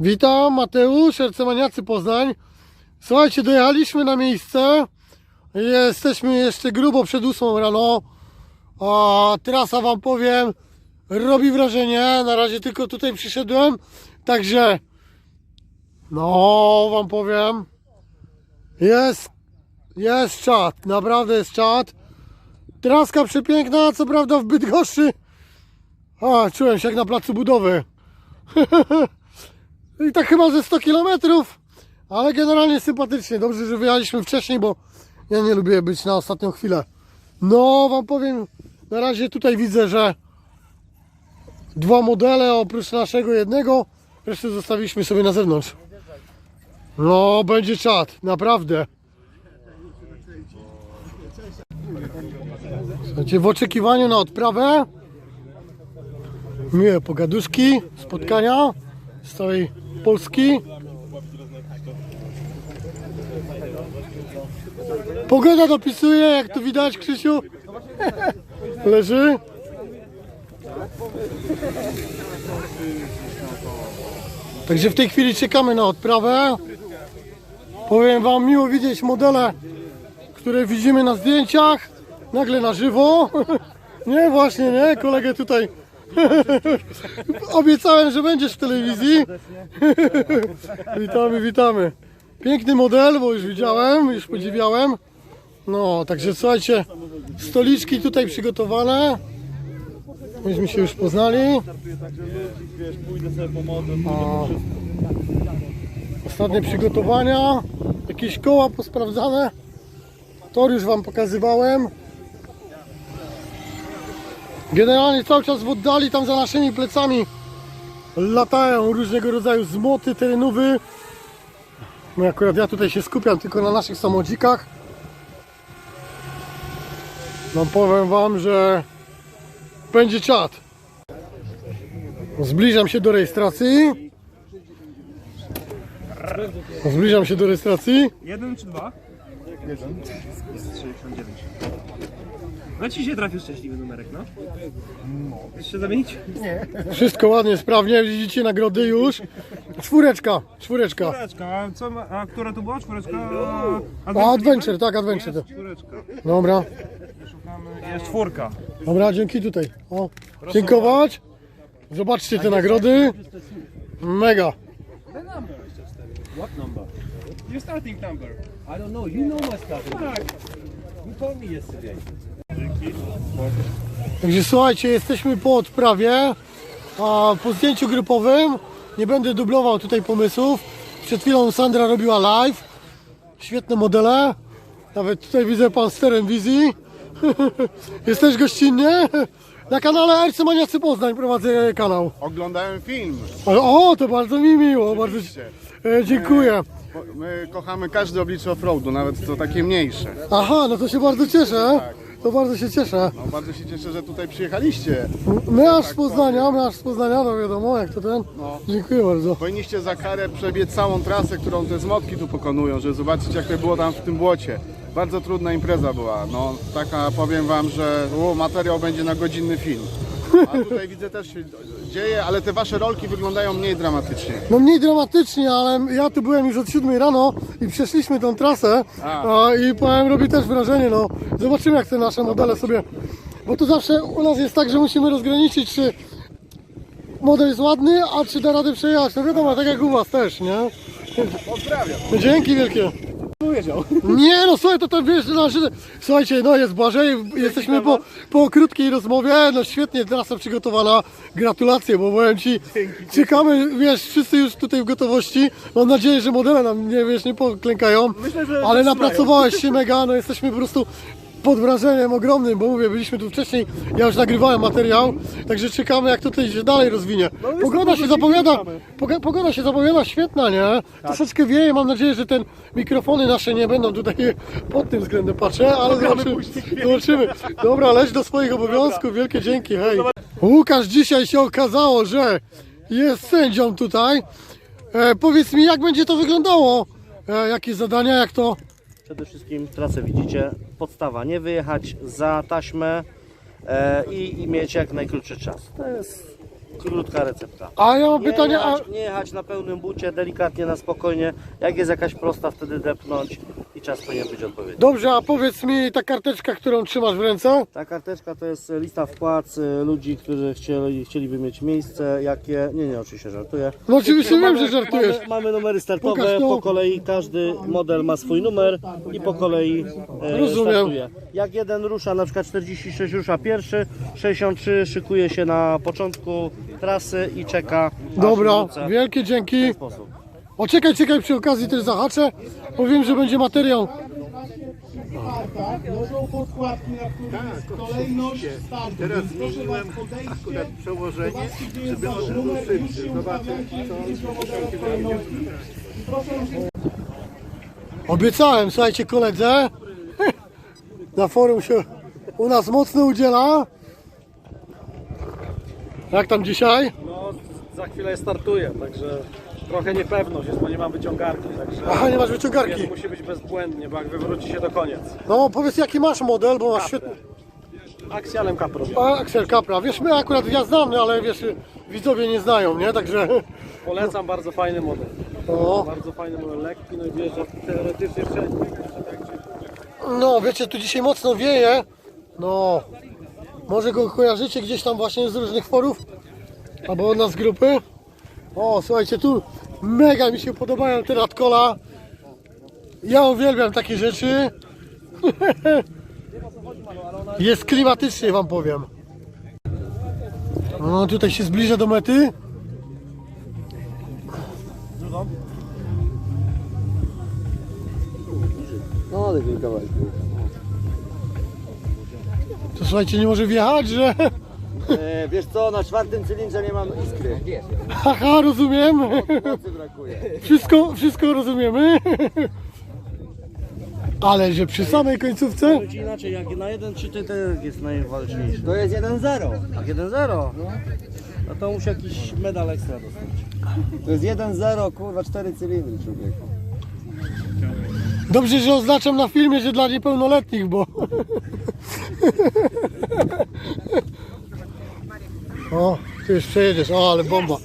Witam, Mateusz, Ercemaniacy Poznań. Słuchajcie, dojechaliśmy na miejsce. Jesteśmy jeszcze grubo przed 8 rano. A trasa wam powiem, robi wrażenie. Na razie tylko tutaj przyszedłem. Także, no, wam powiem, jest, jest czad. Naprawdę jest czad. Traska przepiękna, co prawda w Bydgoszczy. A, czułem się jak na placu budowy. I tak chyba ze 100 km, ale generalnie sympatycznie. Dobrze, że wyjechaliśmy wcześniej, bo ja nie lubię być na ostatnią chwilę. No, wam powiem, na razie tutaj widzę, że dwa modele oprócz naszego jednego, resztę zostawiliśmy sobie na zewnątrz. No, będzie czad, naprawdę. Słuchajcie, w oczekiwaniu na odprawę miłe pogaduszki, spotkania z całej Polski. Pogoda dopisuje, jak tu widać, Krzysiu. Leży. Także w tej chwili czekamy na odprawę. Powiem Wam, miło widzieć modele, które widzimy na zdjęciach. Nagle na żywo. Nie, właśnie, nie, kolegę tutaj Obiecałem, że będziesz w telewizji. witamy, witamy. Piękny model, bo już widziałem, już podziwiałem. No, także słuchajcie, stoliczki tutaj przygotowane. Myśmy się już poznali. Ostatnie przygotowania. Jakieś koła posprawdzane. Tor już Wam pokazywałem. Generalnie cały czas w oddali, tam za naszymi plecami latają różnego rodzaju zmoty terenowy. No akurat ja tutaj się skupiam tylko na naszych samodzikach. No powiem Wam, że będzie czad. Zbliżam się do rejestracji. Zbliżam się do rejestracji. Jeden czy dwa? Jeden. Jest 69. No ci się trafił szczęśliwy numerek, no. Jeszcze zamienić? Wszystko ładnie, sprawnie. Widzicie nagrody już. Czwóreczka, czwóreczka. Czwóreczka, a, co ma, a która to była? Czwóreczka? A Adventure, tak, Adventure. To. czwóreczka. Dobra, Szukamy. Jest czwórka. dobra, dzięki tutaj. O, dziękować. Zobaczcie te nagrody. Mega. What number? Your starting number. I don't know. You know my stuff. You told me yesterday. Także słuchajcie, jesteśmy po odprawie, a po zdjęciu grupowym nie będę dublował tutaj pomysłów. Przed chwilą Sandra robiła live. Świetne modele. Nawet tutaj widzę pan sterem wizji. Jest też gościnnie. Na kanale RC Maniacy Poznań prowadzę kanał. Oglądałem film. O, to bardzo mi miło, bardzo e, dziękuję. Bo My kochamy każde oblicze offroadu, nawet to takie mniejsze. Aha, no to się bardzo cieszę. To bardzo się cieszę. No, bardzo się cieszę, że tutaj przyjechaliście. My aż z Poznania, my aż z Poznania, no wiadomo jak to ten. No. Dziękuję bardzo. Powinniście za karę przebiec całą trasę, którą te zmotki tu pokonują, żeby zobaczyć jak to było tam w tym błocie. Bardzo trudna impreza była. No taka powiem wam, że u, materiał będzie na godzinny film. A tutaj widzę też się dzieje, ale te wasze rolki wyglądają mniej dramatycznie. No mniej dramatycznie, ale ja tu byłem już od 7 rano i przeszliśmy tą trasę A. a, i powiem, robi też wrażenie, no. Zobaczymy jak te nasze modele sobie, bo to zawsze u nas jest tak, że musimy rozgraniczyć, czy model jest ładny, a czy da radę przejechać. No wiadomo, tak jak u was też, nie? Pozdrawiam. No Dzięki wielkie. Nie no słuchaj, to to wiesz, no, że- słuchajcie, no jest Błażej, jesteśmy po, po krótkiej rozmowie, no świetnie, trasa przygotowana, gratulacje, bo powiem Ci, czekamy, wiesz, wszyscy już tutaj w gotowości, mam nadzieję, że modele nam, nie wiesz, nie poklękają, ale napracowałeś się mega, no jesteśmy po prostu pod wrażeniem ogromnym, bo mówię, byliśmy tu wcześniej, ja już nagrywałem materiał, także czekamy jak tutaj się dalej rozwinie. Pogoda się zapowiada, poga- pogoda się zapowiada świetna, nie? Troszeczkę wieje, mam nadzieję, że ten mikrofony nasze nie będą tutaj pod tym względem patrzę, ale zobaczymy. zobaczymy. Dobra, leć do swoich obowiązków, wielkie dzięki, hej. Łukasz dzisiaj się okazało, że jest sędzią tutaj. E, powiedz mi, jak będzie to wyglądało? E, jakie zadania, jak to? Przede wszystkim trasę widzicie, podstawa, nie wyjechać za taśmę e, i, i mieć jak najkrótszy czas. To jest krótka recepta. A ja mam Nie pytanie, a... jechać, nie jechać na pełnym bucie, delikatnie, na spokojnie. Jak jest jakaś prosta, wtedy depnąć i czas powinien być odpowiedni. Dobrze, a powiedz mi ta karteczka, którą trzymasz w ręce? Ta karteczka to jest lista wpłac y, ludzi, którzy chcieli, chcieliby mieć miejsce, jakie... Nie, nie, oczywiście żartuję. No oczywiście wiem, Mamy- że żartujesz. Mamy, mamy numery startowe, Pokaż to. po kolei każdy model ma swój numer i po kolei e, Rozumiem. startuje. Jak jeden rusza, na przykład 46 rusza pierwszy, 63 szykuje się na początku trasy i czeka aż Dobra, wrócę wielkie w dzięki. ten sposób. O, czekaj, czekaj, przy okazji też zahaczę. Powiem, że będzie materiał. Leżą podkładki, na których jest kolejność startu. Teraz zmieniłem akurat przełożenie, żeby on był szybszy. Zobaczcie, Obiecałem, słuchajcie, koledze. Na forum się u nas mocno udziela. Jak tam dzisiaj? No, za chwilę startuję, także trochę niepewność jest, bo nie mam wyciągarki, także Aha, nie masz wyciągarki. jest, musi być bezbłędnie, bo jak wywróci się to koniec. No, powiedz jaki masz model, bo masz świetny. Aksjalem robię. A, Capra. Wiesz, my akurat ja znam, ale wiesz, widzowie nie znają, nie? Także, Polecam, bardzo fajny model. no. Bardzo fajny model, lekki, no i wjeżdża teoretycznie wszędzie. No, wiecie, tu dzisiaj mocno wieje. No, może go kojarzycie gdzieś tam właśnie z różnych forów, albo od nas z grupy. O, słuchajcie, tu mega mi się podobają te radkola. Ja uwielbiam takie rzeczy. Jest klimatycznie, wam powiem. No, tutaj się zbliża do mety. To słuchajcie, nie może wjechać, że... E, wiesz co, na czwartym cylindrze nie mam iskry. Haha, rozumiem. Mocy brakuje. Wszystko, wszystko rozumiemy. Ale że przy samej końcówce. Powiem ci inaczej, jak na 1-3 ty ty jest najwaleczniejszy. To jest 1-0. Jak 1-0, no to musi jakiś medal ekstra dostać. To jest 1-0, kurwa, 4 cylindry, człowieku. Dobrze, że oznaczam na filmie, że dla niepełnoletnich, bo. O, ty już przejedziesz. O, ale bomba.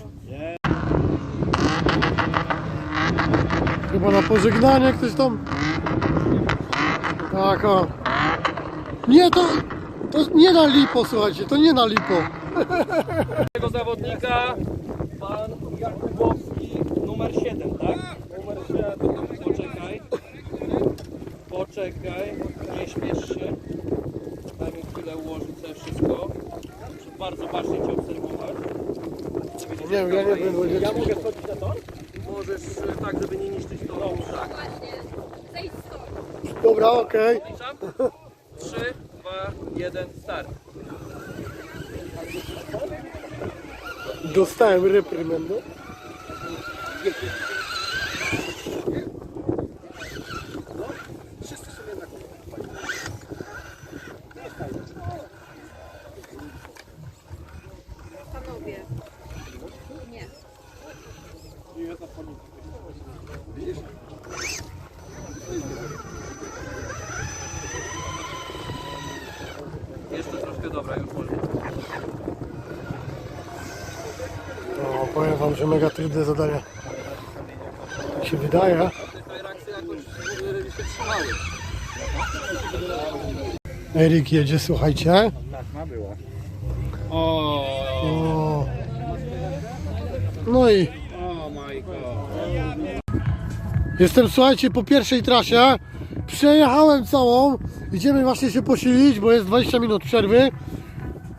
Chyba na pożegnanie ktoś tam. Tak, o. Nie, to. To nie na lipo, słuchajcie, to nie na lipo. Tego zawodnika pan Jakubowski numer 7, tak? Numer 7, poczekaj. Poczekaj, nie śmiesz się. Daj mi chwilę ułożyć sobie wszystko. Muszę bardzo bacznie cię obserwować. Nie wiem, ja nie wiem, Ja mogę wchodzić na tor? Możesz e, tak, żeby nie niszczyć toru. Tak. Dobra, okej. Liczam. 3, 2, 1, start. Dostałem reprymendę. Panowie. Nie. Jeszcze troszkę, dobra, już może. No, powiem wam, że mega trudne zadania. Się wydaje. Erik jedzie, słuchajcie. O. No i jestem, słuchajcie, po pierwszej trasie. Przejechałem całą. Idziemy właśnie się posilić, bo jest 20 minut przerwy.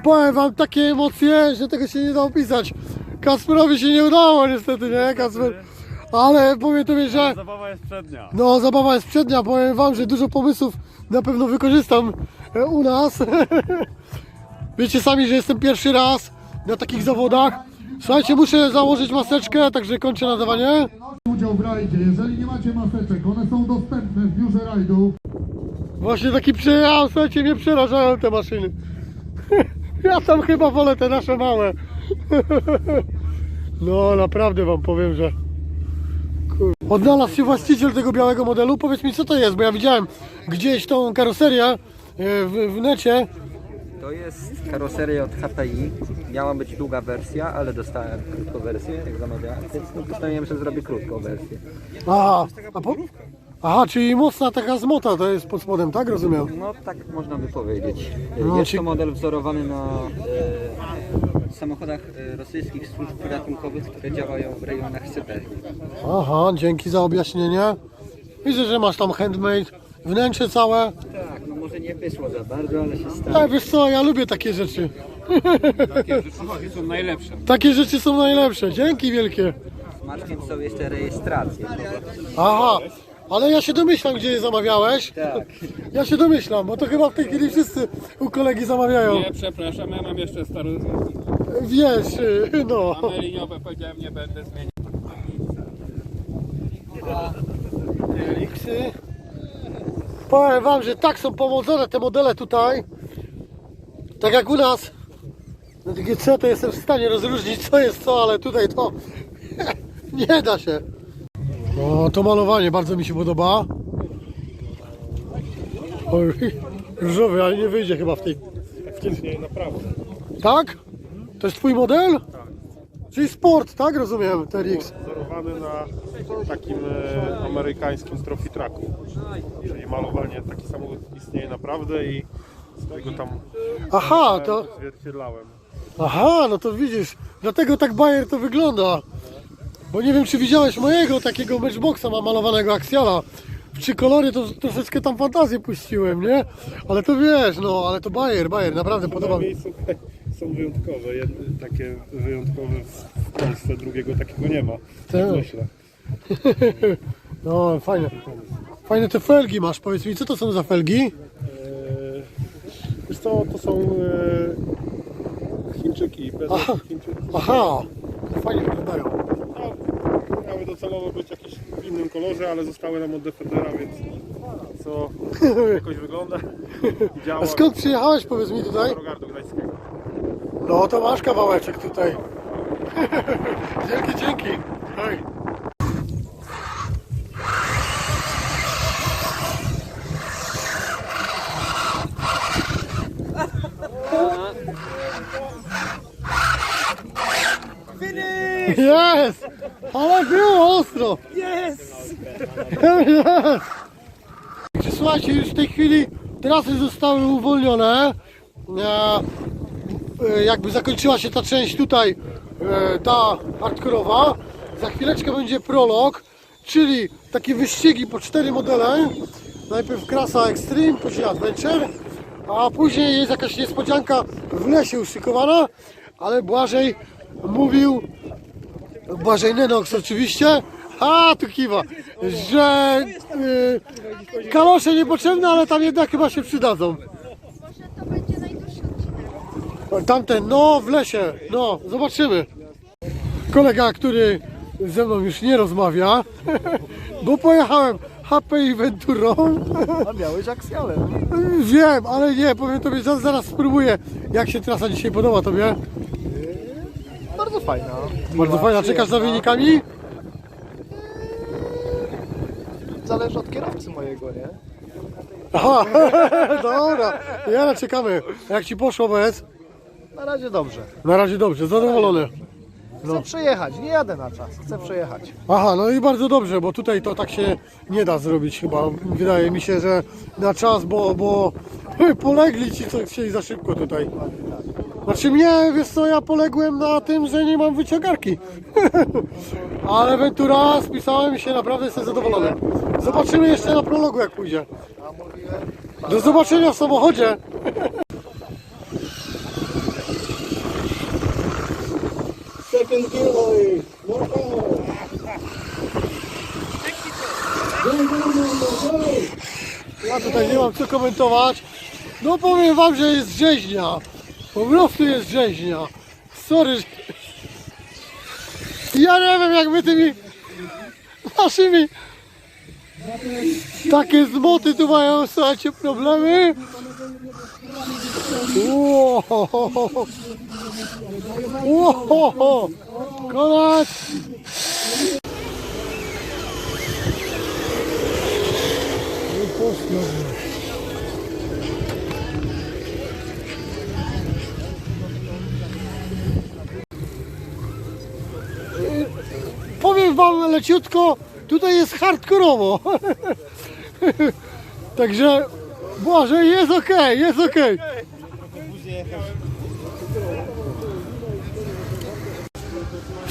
Powiem wam takie emocje, że tego się nie da opisać. Kasperowi się nie udało niestety, nie Kasper? Ale powiem tobie, że... Zabawa jest przednia. No, zabawa jest przednia. Powiem Wam, że dużo pomysłów na pewno wykorzystam e, u nas. Wiecie sami, że jestem pierwszy raz na takich zawodach. Słuchajcie, muszę założyć maseczkę, także kończę nadawanie. udział w rajdzie. Jeżeli nie macie maseczek, one są dostępne w biurze rajdu. Właśnie taki przejechał, słuchajcie, mnie przerażają te maszyny. Ja tam chyba wolę te nasze małe. No, naprawdę Wam powiem, że... Odnalazł się właściciel tego białego modelu. Powiedz mi, co to jest, bo ja widziałem gdzieś tą karoserię e, w, w necie. To jest karoseria od HPI. Miała być długa wersja, ale dostałem krótką wersję, jak zamawiałem, więc no, postanowiłem, że zrobię krótką wersję. Aha, a po... Aha, czyli mocna taka zmota to jest pod spodem, tak? Rozumiem. No tak można by powiedzieć. No, jest ci- to model wzorowany na e, samochodach e, rosyjskich służb ratunkowych, które działają w rejonach Syberii. Aha, dzięki za objaśnienie. Widzę, że masz tam handmade, wnętrze całe. Tak, no może nie wyszło za bardzo, ale się stało. Tak, wiesz co, ja lubię takie rzeczy. Takie są najlepsze. Takie rzeczy są najlepsze. Dzięki wielkie. Smaczkiem są jeszcze rejestracje. Aha, ale ja się domyślam, gdzie je zamawiałeś. Tak. Ja się domyślam, bo to chyba w tej chwili wszyscy u kolegi zamawiają. Nie, przepraszam, ja mam jeszcze stare Wiesz, y, no. liniowe, powiedziałem, nie będę zmieniał. Elixy. Powiem wam, że tak są pomodzone te modele tutaj. Tak jak u nas. Na GC to jestem w stanie rozróżnić co jest co, ale tutaj to nie da się. O, to malowanie bardzo mi się podoba. Oj, różowy, ale nie wyjdzie chyba w tej. W tym... Nie, naprawdę. Tak? To jest twój model? Tak. Czyli sport, tak? Rozumiem, TRX. Wzorowany na takim e, amerykańskim trophy tracku. Czyli malowanie, taki samochód istnieje naprawdę i z tego tam Aha, to. zwierciedlałem. Aha, no to widzisz, dlatego tak Bayer to wygląda. Bo nie wiem, czy widziałeś mojego takiego matchboxa ma malowanego Axiala. W trzy kolory to troszeczkę tam fantazję puściłem, nie? Ale to wiesz, no, ale to Bayer, Bayer, naprawdę podoba mi Przynajmniej są, wyjątkowe, takie wyjątkowe w Polsce, drugiego takiego nie ma. Tak. Myślę. No, fajne. Fajne te felgi masz, powiedz mi, co to są za felgi? Eee, Wiesz co, to są e, Chińczyki, bez Aha. Chińczyki. Aha, fajnie wyglądają. No, miały docelowo być jakieś w innym kolorze, ale zostały nam od Defendera, więc co jakoś wygląda działa. A skąd przyjechałeś, powiedz mi tutaj? Z Gdańskiego. No to masz kawałeczek tutaj. dzięki, dzięki. Hej. Jest! Ale było ostro! Jest! Jest! Słuchajcie, już w tej chwili trasy zostały uwolnione. E, jakby zakończyła się ta część tutaj, e, ta hardkorowa. Za chwileczkę będzie prolog, czyli takie wyścigi po cztery modele. Najpierw Krasa Extreme, później Adventure, a później jest jakaś niespodzianka w lesie uszykowana, ale Błażej mówił, Błażej Nenox oczywiście, a tu kiwa, że y, kalosze niepotrzebne, ale tam jednak chyba się przydadzą. Może to będzie najdłuższy odcinek. Tamten, no w lesie, no zobaczymy. Kolega, który ze mną już nie rozmawia, bo pojechałem HP i Venturą. A miałeś aksjalem. Wiem, ale nie, powiem tobie, zaraz, zaraz spróbuję. Jak się trasa dzisiaj podoba tobie? Bardzo fajna. Bardzo fajna, czekasz za wynikami? Zależy od kierowcy mojego, nie? Aha, dobra, ja czekamy. Jak ci poszło, bez? Na razie dobrze. Na razie dobrze, zadowolony. Chcę przejechać, nie jadę na czas, chcę przejechać. Aha, no i bardzo dobrze, bo tutaj to tak się nie da zrobić chyba. Wydaje mi się, że na czas, bo, bo polegli ci, co chcieli za szybko tutaj. Znaczy mnie, wiesz co, ja poległem na tym, że nie mam wyciągarki. Ale Ventura spisałem się, naprawdę jestem zadowolony. Zobaczymy jeszcze na prologu jak pójdzie. Do zobaczenia w samochodzie. More power. Ja tutaj nie mam co komentować. No powiem wam, że jest rzeźnia. Po prostu jest rzeźnia. Sorry. Ja nie wiem jak my tymi naszymi takie zmoty tu mają, słuchajcie, problemy. Wow. Ohoho! Konak! Powiem wam leciutko, tutaj jest hardkorowo. Także Boże, jest ok, jest ok.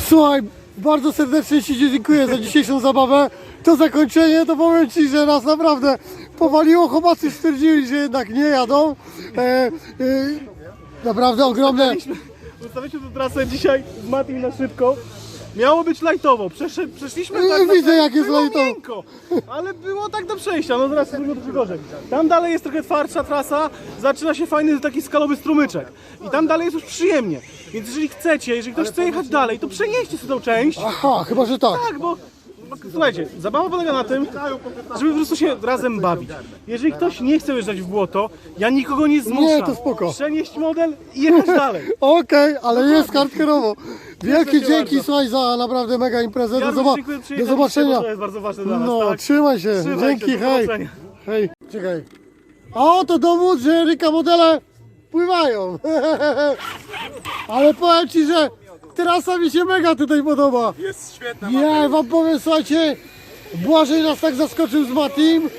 Słuchaj, bardzo serdecznie Ci dziękuję za dzisiejszą zabawę. To zakończenie, to powiem Ci, że nas naprawdę powaliło. Chłopacy stwierdzili, że jednak nie jadą. E, e, naprawdę ogromne. Ustawiliśmy tę trasę dzisiaj z Matim na szybko. Miało być lajtowo, Przesz przeszliśmy No, tak na- widzę, jak jest było lajtowo. miękko, ale było tak do przejścia, no teraz jest trochę gorzej. Tam dalej jest trochę twardsza trasa, zaczyna się fajny taki skalowy strumyczek i tam dalej jest już przyjemnie. Więc jeżeli chcecie, jeżeli ktoś chce jechać dalej, to przenieście sobie tą część. Aha, chyba, że tak. Tak, bo słuchajcie, zabawa polega na tym, żeby po prostu się razem bawić. Jeżeli ktoś nie chce jeżdżać w błoto, ja nikogo nie zmuszam. Nie, to spoko. Przenieść model i jechać dalej. Okej, ale jest hardkorowo. Wielkie dzięki, słuchaj, za naprawdę mega imprezę. Ja Do, zoba- dziękuję, do przyjechaliście, zobaczenia. To jest bardzo ważne dla nas, No, tak? trzymaj się. Trzymaj się, Dzięki, do hej. zobaczenia. Hej. Czekaj. A oto dowód, że Ryka modele pływają. Ale powiem Ci, że trasa mi się mega tutaj podoba. Jest świetna. Ja wam powiem, słuchajcie, Błażej nas tak zaskoczył z Matim,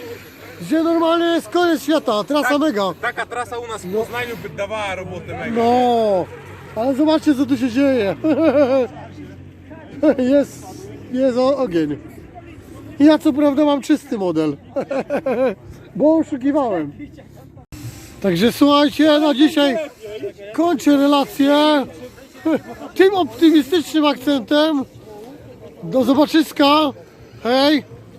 że normalnie jest koniec świata, trasa mega. Taka trasa u nas w Poznaniu by dawała robotę mega. No, ale zobaczcie co tu się dzieje. Jest, jest ogień. Ja co prawda mam czysty model, bo oszukiwałem. Także słuchajcie, na dzisiaj kończę relację tym optymistycznym akcentem. Do zobaczyska. Hej.